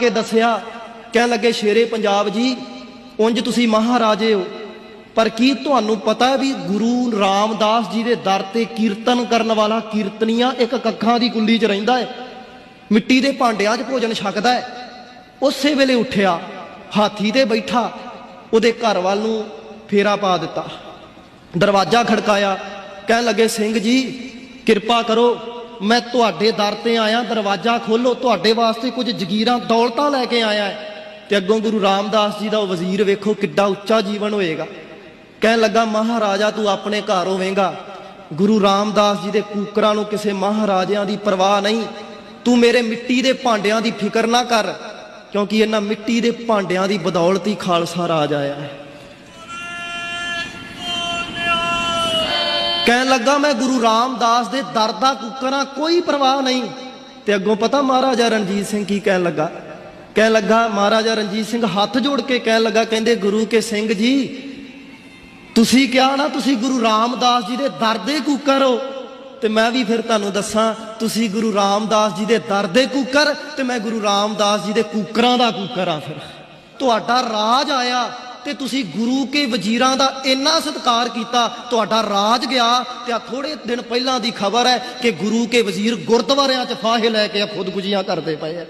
ਕੇ ਦੱਸਿਆ, ਕਹਿਣ ਲੱਗੇ, ਸ਼ੇਰੇ ਪੰਜਾਬ ਜੀ, ਉਂਝ ਤੁਸੀਂ ਮਹਾਰਾਜੇ ਹੋ। ਪਰ ਕੀ ਤੁਹਾਨੂੰ ਪਤਾ ਵੀ ਗੁਰੂ ਰਾਮਦਾਸ ਜੀ ਦੇ ਦਰ ਤੇ ਕੀਰਤਨ ਕਰਨ ਵਾਲਾ ਕੀਰਤਨੀਆਂ ਇੱਕ ਕੱਖਾਂ ਦੀ ਕੁੱਲੀ 'ਚ ਰਹਿੰਦਾ ਹੈ ਮਿੱਟੀ ਦੇ ਭਾਂਡਿਆਂ 'ਚ ਭੋਜਨ ਛਕਦਾ ਹੈ ਉਸੇ ਵੇਲੇ ਉੱਠਿਆ, ਹਾਥੀ ਤੇ ਬੈਠਾ, ਉਹਦੇ ਘਰ ਵੱਲ ਨੂੰ ਫੇਰਾ ਪਾ ਦਿੱਤਾ। ਦਰਵਾਜ਼ਾ ਖੜਕਾਇਆ, ਕਹਿਣ ਲੱਗੇ, ਸਿੰਘ ਜੀ, ਕਿਰਪਾ ਕਰੋ ਮੈਂ ਤੁਹਾਡੇ ਦਰ ਤੇ ਆਇਆ, ਦਰਵਾਜ਼ਾ ਖੋਲੋ ਤੁਹਾਡੇ ਵਾਸਤੇ ਕੁਝ ਜਗੀਰਾਂ, ਦੌਲਤਾਂ ਲੈ ਕੇ ਆਇਆ ਹੈ। ਤੇ ਅੱਗੋਂ ਗੁਰੂ ਰਾਮਦਾਸ ਜੀ ਦਾ ਉਹ ਵਜ਼ੀਰ ਵੇਖੋ ਕਿੱਡਾ ਉੱਚਾ ਜੀਵਨ ਹੋਏਗਾ। ਕਹਿਣ ਲੱਗਾ, ਮਹਾਰਾਜਾ, ਤੂੰ ਆਪਣੇ ਘਰ ਹੋਵੇਂਗਾ। ਗੁਰੂ ਰਾਮਦਾਸ ਜੀ ਦੇ ਕੂਕਰਾਂ ਨੂੰ ਕਿਸੇ ਮਹਾਰਾਜਿਆਂ ਦੀ ਪਰਵਾਹ ਨਹੀਂ। ਤੂੰ ਮੇਰੇ ਮਿੱਟੀ ਦੇ ਭਾਂਡਿਆਂ ਦੀ ਫਿਕਰ ਨਾ ਕਰ, ਕਿਉਂਕਿ ਇਹਨਾਂ ਮਿੱਟੀ ਦੇ ਭਾਂਡਿਆਂ ਦੀ ਬਦੌਲਤ ਹੀ ਖਾਲਸਾ ਰਾਜ ਆਇਆ ਹੈ। ਕਹਿਣ ਲੱਗਾ ਮੈਂ ਗੁਰੂ ਰਾਮਦਾਸ ਦੇ ਦਰ ਦਾ ਕੁੱਕਰਾਂ ਕੋਈ ਪਰਵਾਹ ਨਹੀਂ। ਤੇ ਅੱਗੋਂ ਪਤਾ ਮਹਾਰਾਜਾ ਰਣਜੀਤ ਸਿੰਘ ਕੀ ਕਹਿਣ ਲੱਗਾ? ਕਹਿਣ ਲੱਗਾ, ਮਹਾਰਾਜਾ ਰਣਜੀਤ ਸਿੰਘ ਹੱਥ ਜੋੜ ਕੇ ਕਹਿਣ ਲੱਗਾ, ਕਹਿੰਦੇ ਗੁਰੂ ਕੇ ਸਿੰਘ ਜੀ, ਤੁਸੀਂ ਕਿਹਾ ਨਾ ਤੁਸੀਂ ਗੁਰੂ ਰਾਮਦਾਸ ਜੀ ਦੇ ਦਰ ਦੇ ਕੂਕਰ ਹੋ। ਤੇ ਮੈਂ ਵੀ ਫਿਰ ਤੁਹਾਨੂੰ ਦੱਸਾਂ, ਤੁਸੀਂ ਗੁਰੂ ਰਾਮਦਾਸ ਜੀ ਦੇ ਦਰ ਦੇ ਕੂਕਰ ਤੇ ਮੈਂ ਗੁਰੂ ਰਾਮਦਾਸ ਜੀ ਦੇ ਕੂਕਰਾਂ ਦਾ ਕੂਕਰ ਆ ਫਿਰ। ਤੁਹਾਡਾ ਰਾਜ ਆਇਆ ਤੇ ਤੁਸੀਂ ਗੁਰੂ ਕੇ ਵਜ਼ੀਰਾਂ ਦਾ ਇੰਨਾ ਸਤਿਕਾਰ ਕੀਤਾ, ਤੁਹਾਡਾ ਰਾਜ ਗਿਆ ਤੇ ਆ ਥੋੜੇ ਦਿਨ ਪਹਿਲਾਂ ਦੀ ਖਬਰ ਹੈ ਕਿ ਗੁਰੂ ਕੇ ਵਜ਼ੀਰ ਗੁਰਦੁਆਰਿਆਂ 'ਚ ਫਾਹੇ ਲੈ ਕੇ ਖੁਦਕੁਸ਼ੀਆਂ ਕਰਦੇ ਪਏ ਆ।